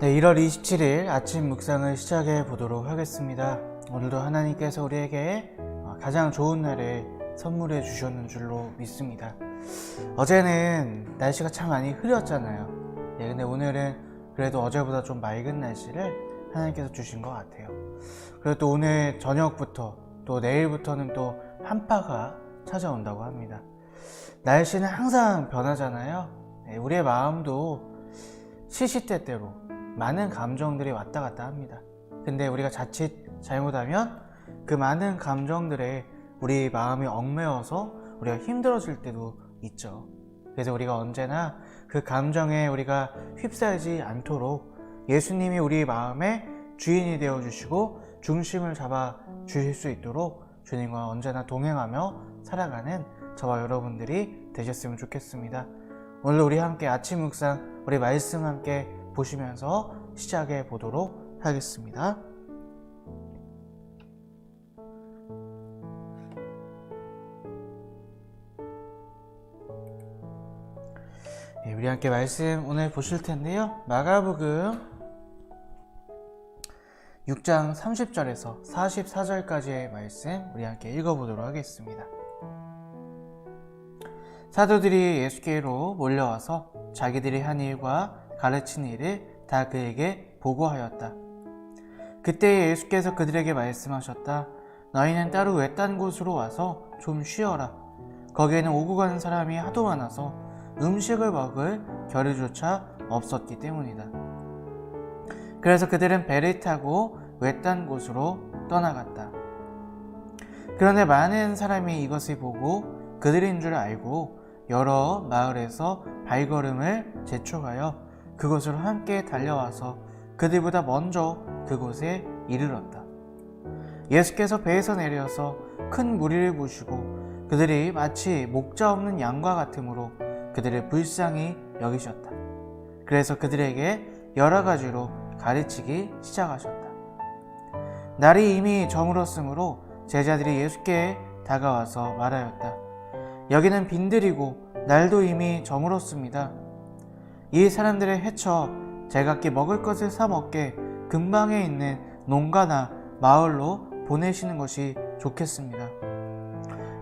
네, 1월 27일 아침 묵상을 시작해 보도록 하겠습니다. 오늘도 하나님께서 우리에게 어, 가장 좋은 날에 선물해 주셨는 줄로 믿습니다. 어제는 날씨가 참 많이 흐렸잖아요. 예, 근데 오늘은 그래도 어제보다 좀 맑은 날씨를 하나님께서 주신 것 같아요. 그리고 또 오늘 저녁부터 또 내일부터는 또 한파가 찾아온다고 합니다. 날씨는 항상 변하잖아요. 예, 우리의 마음도 시시때때로 많은 감정들이 왔다 갔다 합니다. 근데 우리가 자칫 잘못하면 그 많은 감정들에 우리 마음이 얽매여서 우리가 힘들어질 때도 있죠. 그래서 우리가 언제나 그 감정에 우리가 휩싸이지 않도록 예수님이 우리 마음의 주인이 되어 주시고 중심을 잡아 주실 수 있도록 주님과 언제나 동행하며 살아가는 저와 여러분들이 되셨으면 좋겠습니다. 오늘 우리 함께 아침 묵상, 우리 말씀 함께 보시면서 시작해 보도록 하겠습니다. 예, 우리 함께 말씀 오늘 보실 텐데요. 마가복음 6장 30절에서 44절까지의 말씀 우리 함께 읽어보도록 하겠습니다. 사도들이 예수께로 몰려와서 자기들이 한 일과 가르친 일을 다 그에게 보고하였다. 그때 예수께서 그들에게 말씀하셨다. 너희는 따로 외딴 곳으로 와서 좀 쉬어라. 거기에는 오고 가는 사람이 하도 많아서 음식을 먹을 겨를조차 없었기 때문이다. 그래서 그들은 배를 타고 외딴 곳으로 떠나갔다. 그런데 많은 사람이 이것을 보고 그들인 줄 알고 여러 마을에서 발걸음을 재촉하여 그곳으로 함께 달려와서 그들보다 먼저 그곳에 이르렀다. 예수께서 배에서 내려서 큰 무리를 보시고 그들이 마치 목자 없는 양과 같으므로 그들을 불쌍히 여기셨다. 그래서 그들에게 여러 가지로 가르치기 시작하셨다. 날이 이미 저물었으므로 제자들이 예수께 다가와서 말하였다. 여기는 빈들이고 날도 이미 저물었습니다. 이 사람들을 해쳐 제각기 먹을 것을 사 먹게 근방에 있는 농가나 마을로 보내시는 것이 좋겠습니다.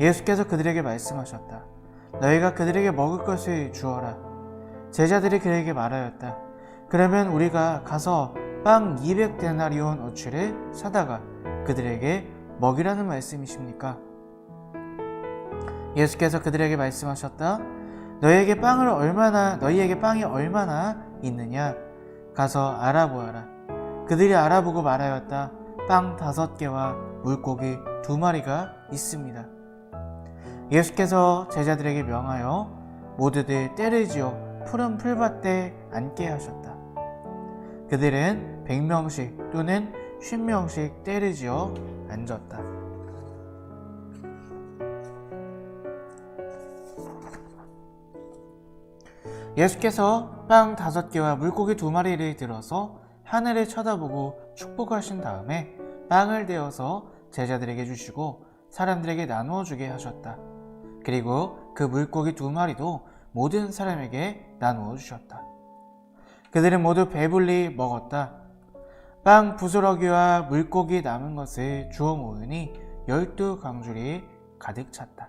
예수께서 그들에게 말씀하셨다. 너희가 그들에게 먹을 것을 주어라. 제자들이 그에게 말하였다. 그러면 우리가 가서 빵 200데나리온 어치를 사다가 그들에게 먹이라는 말씀이십니까? 예수께서 그들에게 말씀하셨다. 너희에게 빵을 얼마나 너희에게 빵이 얼마나 있느냐 가서 알아보아라. 그들이 알아보고 말하였다. 빵 다섯 개와 물고기 두 마리가 있습니다. 예수께서 제자들에게 명하여 모두들 때를 지어 푸른 풀밭에 앉게 하셨다. 그들은 100명씩 또는 50명씩 때를 지어 앉았다. 예수께서 빵 다섯 개와 물고기 두 마리를 들어서 하늘을 쳐다보고 축복하신 다음에 빵을 떼어서 제자들에게 주시고 사람들에게 나누어 주게 하셨다. 그리고 그 물고기 두 마리도 모든 사람에게 나누어 주셨다. 그들은 모두 배불리 먹었다. 빵 부스러기와 물고기 남은 것을 주워 모으니 열두 강줄이 가득 찼다.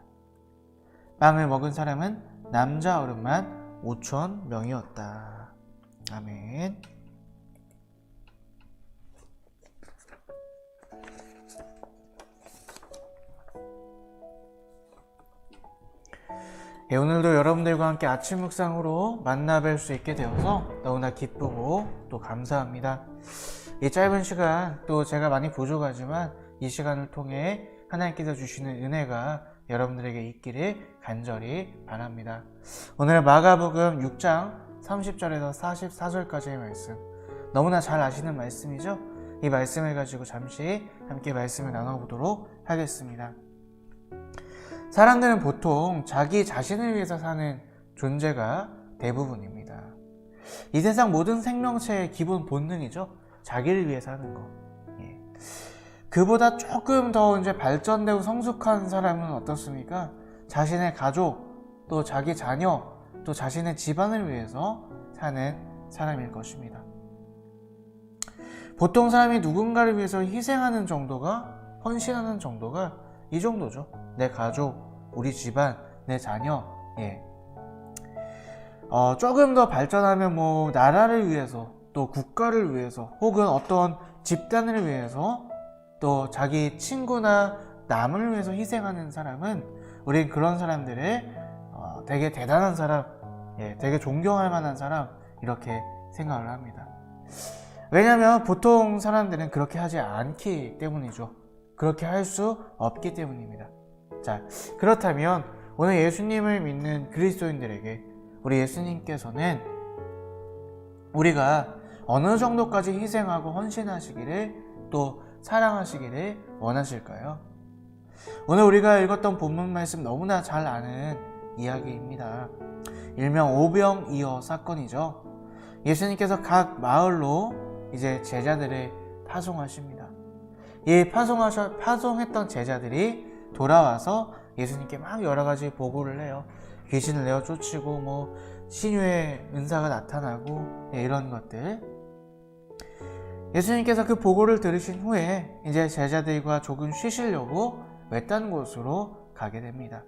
빵을 먹은 사람은 남자 어른만 5천 명이었다. 아멘. 예, 오늘도 여러분들과 함께 아침 묵상으로 만나 뵐 수 있게 되어서 너무나 기쁘고 또 감사합니다. 이 짧은 시간 또 제가 많이 부족하지만 이 시간을 통해 하나님께서 주시는 은혜가 여러분들에게 있기를 간절히 바랍니다. 오늘 마가복음 6장 30절에서 44절까지의 말씀 너무나 잘 아시는 말씀이죠? 이 말씀을 가지고 잠시 함께 말씀을 나눠보도록 하겠습니다. 사람들은 보통 자기 자신을 위해서 사는 존재가 대부분입니다. 이 세상 모든 생명체의 기본 본능이죠. 자기를 위해 사는 거. 예. 그보다 조금 더 이제 발전되고 성숙한 사람은 어떻습니까? 자신의 가족, 또 자기 자녀, 또 자신의 집안을 위해서 사는 사람일 것입니다. 보통 사람이 누군가를 위해서 희생하는 정도가 헌신하는 정도가 이 정도죠. 내 가족, 우리 집안, 내 자녀, 예. 어, 조금 더 발전하면 뭐 나라를 위해서 또 국가를 위해서 혹은 어떤 집단을 위해서 또 자기 친구나 남을 위해서 희생하는 사람은 우린 그런 사람들을 어, 되게 대단한 사람, 예, 되게 존경할 만한 사람 이렇게 생각을 합니다. 왜냐하면 보통 사람들은 그렇게 하지 않기 때문이죠. 그렇게 할 수 없기 때문입니다. 자, 그렇다면 오늘 예수님을 믿는 그리스도인들에게 우리 예수님께서는 우리가 어느 정도까지 희생하고 헌신하시기를 또 사랑하시기를 원하실까요? 오늘 우리가 읽었던 본문 말씀 너무나 잘 아는 이야기입니다. 일명 오병 이어 사건이죠. 예수님께서 각 마을로 이제 제자들을 파송하십니다. 이 파송하셔, 파송했던 제자들이 돌아와서 예수님께 막 여러 가지 보고를 해요. 귀신을 내어 쫓이고 뭐 신유의 은사가 나타나고 예, 이런 것들. 예수님께서 그 보고를 들으신 후에 이제 제자들과 조금 쉬시려고 외딴 곳으로 가게 됩니다.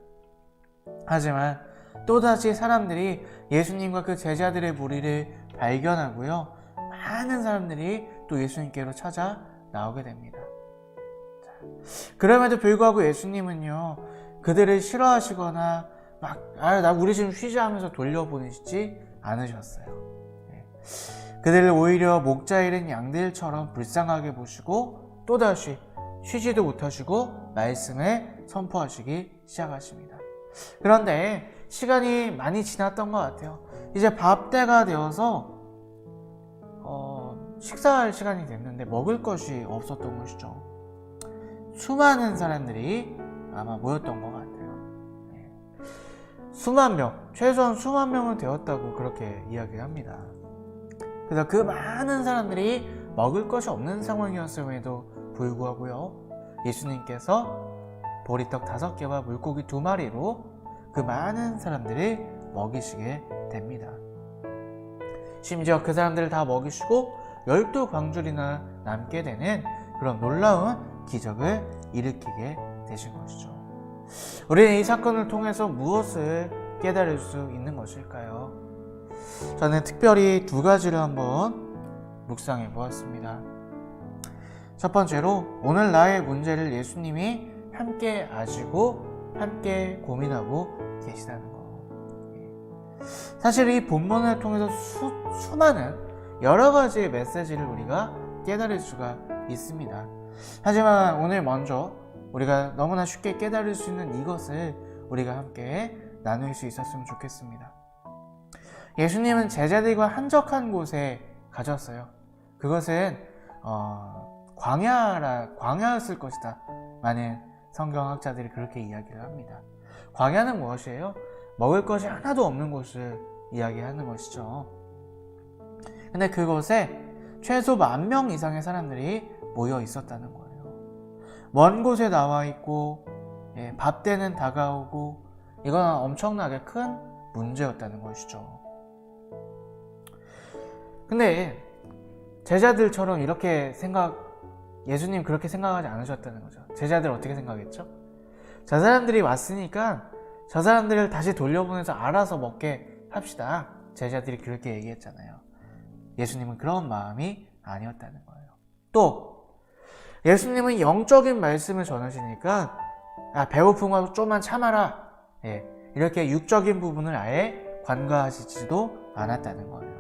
하지만 또다시 사람들이 예수님과 그 제자들의 무리를 발견하고요. 많은 사람들이 또 예수님께로 찾아 나오게 됩니다. 그럼에도 불구하고 예수님은요, 그들을 싫어하시거나 막, 아, 나 우리 좀 쉬자 하면서 돌려보내시지 않으셨어요. 네. 그들을 오히려 목자 잃은 양들처럼 불쌍하게 보시고 또다시 쉬지도 못하시고 말씀을 선포하시기 시작하십니다. 그런데 시간이 많이 지났던 것 같아요. 이제 밥 때가 되어서 어, 식사할 시간이 됐는데 먹을 것이 없었던 것이죠. 수많은 사람들이 아마 모였던 것 같아요. 네. 수만 명, 최소한 수만 명은 되었다고 그렇게 이야기합니다. 그래서 그 많은 사람들이 먹을 것이 없는 상황이었음에도 불구하고요. 예수님께서 보리떡 다섯 개와 물고기 두 마리로 그 많은 사람들을 먹이시게 됩니다. 심지어 그 사람들을 다 먹이시고 열두 광줄이나 남게 되는 그런 놀라운 기적을 일으키게 되신 것이죠. 우리는 이 사건을 통해서 무엇을 깨달을 수 있는 것일까요? 저는 특별히 두 가지를 한번 묵상해 보았습니다. 첫 번째로 오늘 나의 문제를 예수님이 함께 아시고 함께 고민하고 계시다는 거. 사실 이 본문을 통해서 수, 수많은 여러 가지 메시지를 우리가 깨달을 수가 있습니다. 하지만 오늘 먼저 우리가 너무나 쉽게 깨달을 수 있는 이것을 우리가 함께 나눌 수 있었으면 좋겠습니다. 예수님은 제자들과 한적한 곳에 가졌어요. 그것은 어, 광야라 광야였을 것이다. 많은 성경학자들이 그렇게 이야기를 합니다. 광야는 무엇이에요? 먹을 것이 하나도 없는 곳을 이야기하는 것이죠. 근데 그곳에 최소 만 명 이상의 사람들이 모여 있었다는 거예요. 먼 곳에 나와 있고 예, 밥 때는 다가오고 이건 엄청나게 큰 문제였다는 것이죠. 근데 제자들처럼 이렇게 생각 예수님 그렇게 생각하지 않으셨다는 거죠. 제자들 어떻게 생각했죠? 저 사람들이 왔으니까 저 사람들을 다시 돌려보내서 알아서 먹게 합시다. 제자들이 그렇게 얘기했잖아요. 예수님은 그런 마음이 아니었다는 거예요. 또 예수님은 영적인 말씀을 전하시니까 아, 배고픈 거 좀만 참아라. 예, 이렇게 육적인 부분을 아예 관가하시지도 않았다는 거예요.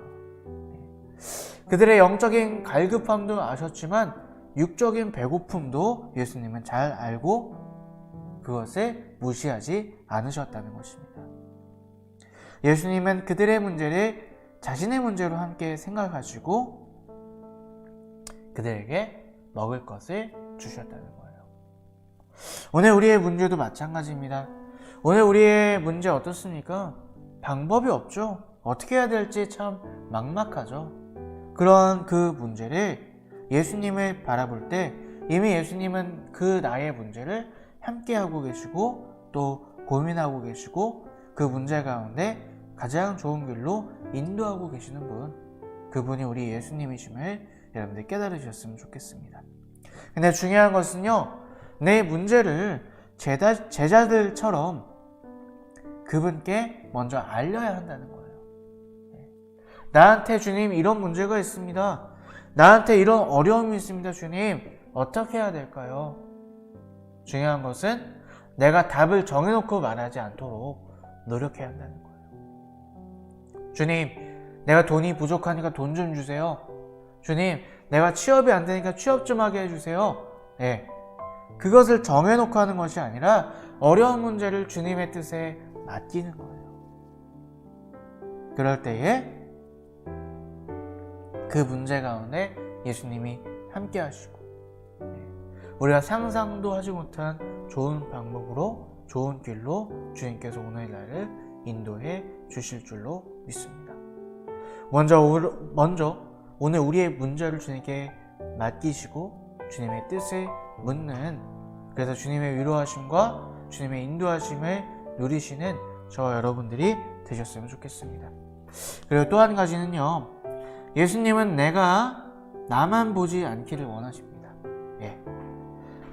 예. 그들의 영적인 갈급함도 아셨지만 육적인 배고픔도 예수님은 잘 알고 그것을 무시하지 않으셨다는 것입니다. 예수님은 그들의 문제를 자신의 문제로 함께 생각하시고 그들에게 먹을 것을 주셨다는 거예요. 오늘 우리의 문제도 마찬가지입니다. 오늘 우리의 문제 어떻습니까? 방법이 없죠. 어떻게 해야 될지 참 막막하죠. 그런 그 문제를 예수님을 바라볼 때 이미 예수님은 그 나의 문제를 함께 하고 계시고 또 고민하고 계시고 그 문제 가운데 가장 좋은 길로 인도하고 계시는 분 그분이 우리 예수님이심을 여러분들 깨달으셨으면 좋겠습니다. 근데 중요한 것은요, 내 문제를 제자, 제자들처럼 그분께 먼저 알려야 한다는 거예요. 네. 나한테 주님 이런 문제가 있습니다. 나한테 이런 어려움이 있습니다, 주님. 어떻게 해야 될까요? 중요한 것은 내가 답을 정해놓고 말하지 않도록 노력해야 한다는 거예요. 주님, 내가 돈이 부족하니까 돈 좀 주세요. 주님, 내가 취업이 안 되니까 취업 좀 하게 해주세요. 네. 그것을 정해놓고 하는 것이 아니라 어려운 문제를 주님의 뜻에 맡기는 거예요. 그럴 때에 그 문제 가운데 예수님이 함께 하시고 네. 우리가 상상도 하지 못한 좋은 방법으로 좋은 길로 주님께서 오늘 나를 인도해 주실 줄로 믿습니다. 먼저, 오- 먼저 오늘 우리의 문제를 주님께 맡기시고 주님의 뜻을 묻는 그래서 주님의 위로하심과 주님의 인도하심을 누리시는 저와 여러분들이 되셨으면 좋겠습니다. 그리고 또 한 가지는요. 예수님은 내가 나만 보지 않기를 원하십니다. 예.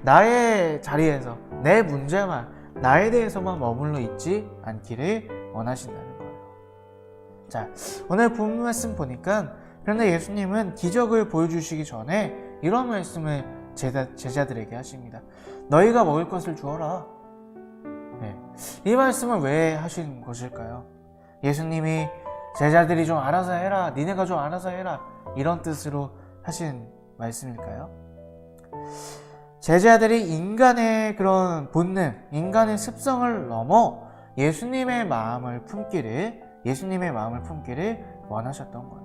나의 자리에서 내 문제만 나에 대해서만 머물러 있지 않기를 원하신다는 거예요. 자, 오늘 본문 말씀 보니까 그런데 예수님은 기적을 보여주시기 전에 이런 말씀을 제자, 제자들에게 하십니다. 너희가 먹을 것을 주어라. 네. 이 말씀을 왜 하신 것일까요? 예수님이 제자들이 좀 알아서 해라. 니네가 좀 알아서 해라. 이런 뜻으로 하신 말씀일까요? 제자들이 인간의 그런 본능, 인간의 습성을 넘어 예수님의 마음을 품기를, 예수님의 마음을 품기를 원하셨던 거예요.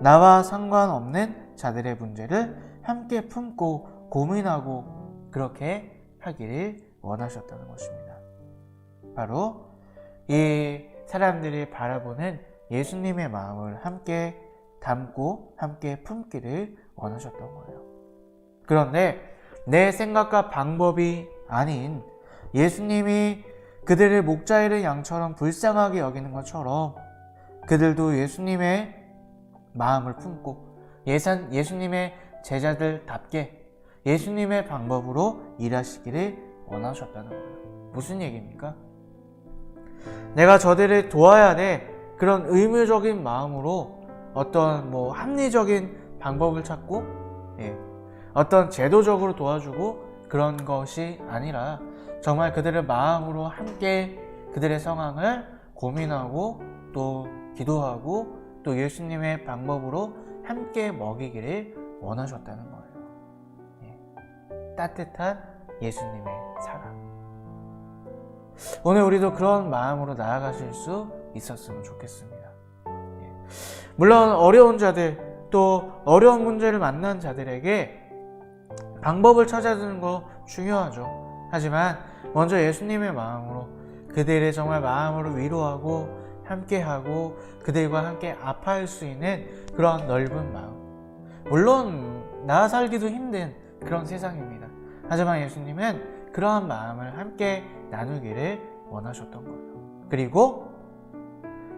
나와 상관없는 자들의 문제를 함께 품고 고민하고 그렇게 하기를 원하셨다는 것입니다. 바로 이 사람들이 바라보는 예수님의 마음을 함께 담고 함께 품기를 원하셨던 거예요. 그런데 내 생각과 방법이 아닌 예수님이 그들을 목자이를 양처럼 불쌍하게 여기는 것처럼 그들도 예수님의 마음을 품고 예산, 예수님의 제자들답게 예수님의 방법으로 일하시기를 원하셨다는 거예요. 무슨 얘기입니까? 내가 저들을 도와야 돼. 그런 의무적인 마음으로 어떤 뭐 합리적인 방법을 찾고, 예, 어떤 제도적으로 도와주고 그런 것이 아니라 정말 그들의 마음으로 함께 그들의 상황을 고민하고 또 기도하고 또 예수님의 방법으로 함께 먹이기를 원하셨다는 거예요. 예, 따뜻한 예수님의 사랑. 오늘 우리도 그런 마음으로 나아가실 수 있었으면 좋겠습니다. 예. 물론 어려운 자들 또 어려운 문제를 만난 자들에게 방법을 찾아주는 거 중요하죠. 하지만 먼저 예수님의 마음으로 그들의 정말 마음으로 위로하고 함께하고 그들과 함께 아파할 수 있는 그런 넓은 마음. 물론 나 살기도 힘든 그런 세상입니다. 하지만 예수님은 그러한 마음을 함께 나누기를 원하셨던 거예요. 그리고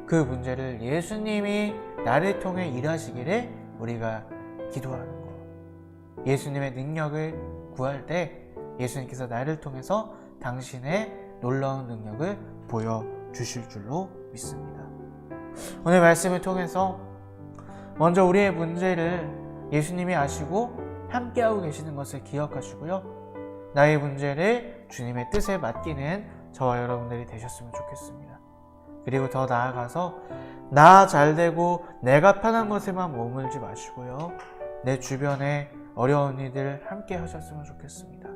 그 문제를 예수님이 나를 통해 일하시기를 우리가 기도하는 거예요. 예수님의 능력을 구할 때 예수님께서 나를 통해서 당신의 놀라운 능력을 보여주실 줄로 믿습니다. 오늘 말씀을 통해서 먼저 우리의 문제를 예수님이 아시고 함께하고 계시는 것을 기억하시고요. 나의 문제를 주님의 뜻에 맡기는 저와 여러분들이 되셨으면 좋겠습니다. 그리고 더 나아가서 나 잘 되고 내가 편한 것에만 머물지 마시고요. 내 주변에 어려운 이들 함께 하셨으면 좋겠습니다.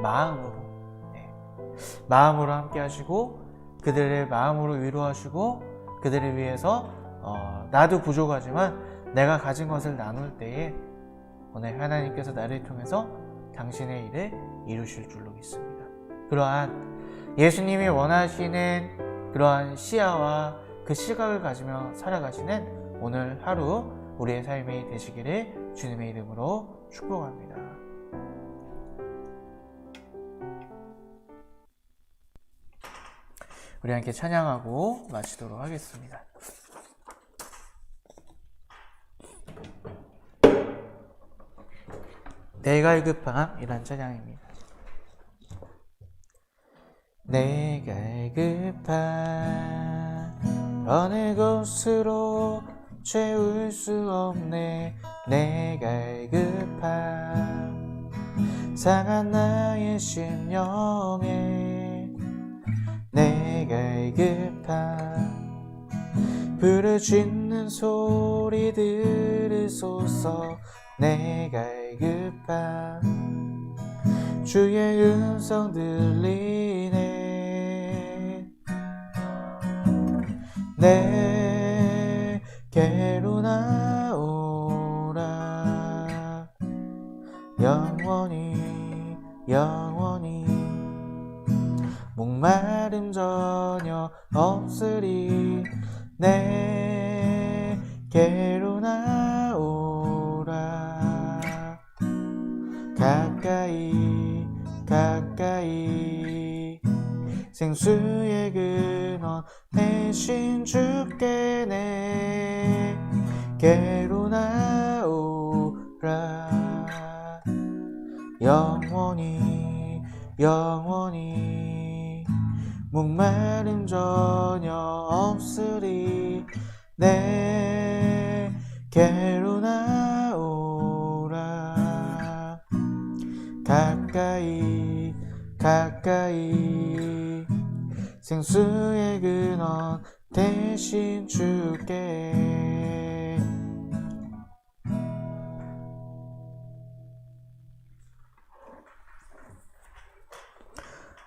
마음으로. 네. 마음으로 함께 하시고 그들의 마음으로 위로하시고 그들을 위해서 어, 나도 부족하지만 내가 가진 것을 나눌 때에 오늘 하나님께서 나를 통해서 당신의 일을 이루실 줄로 믿습니다. 그러한 예수님이 원하시는 그러한 시야와 그 시각을 가지며 살아가시는 오늘 하루 우리의 삶이 되시기를 주님의 이름으로 축복합니다. 우리 함께 찬양하고 마치도록 하겠습니다. 내가 급함이란 찬양입니다. 내가 급한 어느 곳으로 채울 수 없네. 내가 급한 상한 나의 심령에. 내가 급한 부르짖는 소리 들으소서. 내가 급한 주의 음성 들리네 내게로 나오라. 영원히 영원히 목마름 전혀 없으리. 내게로 나오라. 가까이 생수의 근원 대신 주께 내게로 나오라. 영원히 영원히 목마름 전혀 없으리. 내게로 나오라. 가까이 가까이 생수의 근원 대신 주께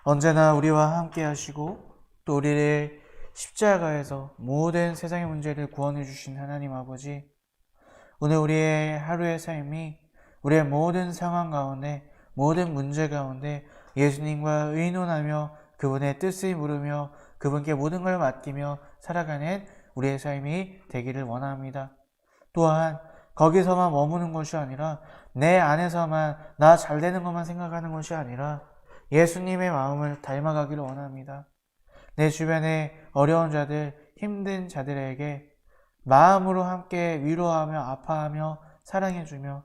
언제나 우리와 함께 하시고 또 우리를 십자가에서 모든 세상의 문제를 구원해 주신 하나님 아버지 오늘 우리의 하루의 삶이 우리의 모든 상황 가운데 모든 문제 가운데 예수님과 의논하며 그분의 뜻을 물으며 그분께 모든 걸 맡기며 살아가는 우리의 삶이 되기를 원합니다. 또한 거기서만 머무는 것이 아니라 내 안에서만 나 잘 되는 것만 생각하는 것이 아니라 예수님의 마음을 닮아가기를 원합니다. 내 주변에 어려운 자들, 힘든 자들에게 마음으로 함께 위로하며 아파하며 사랑해주며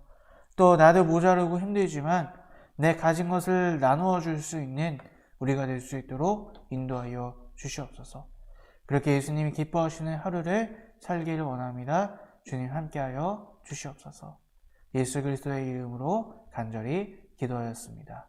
또 나도 모자르고 힘들지만 내 가진 것을 나누어 줄 수 있는 우리가 될 수 있도록 인도하여 주시옵소서. 그렇게 예수님이 기뻐하시는 하루를 살기를 원합니다. 주님 함께하여 주시옵소서. 예수 그리스도의 이름으로 간절히 기도하였습니다.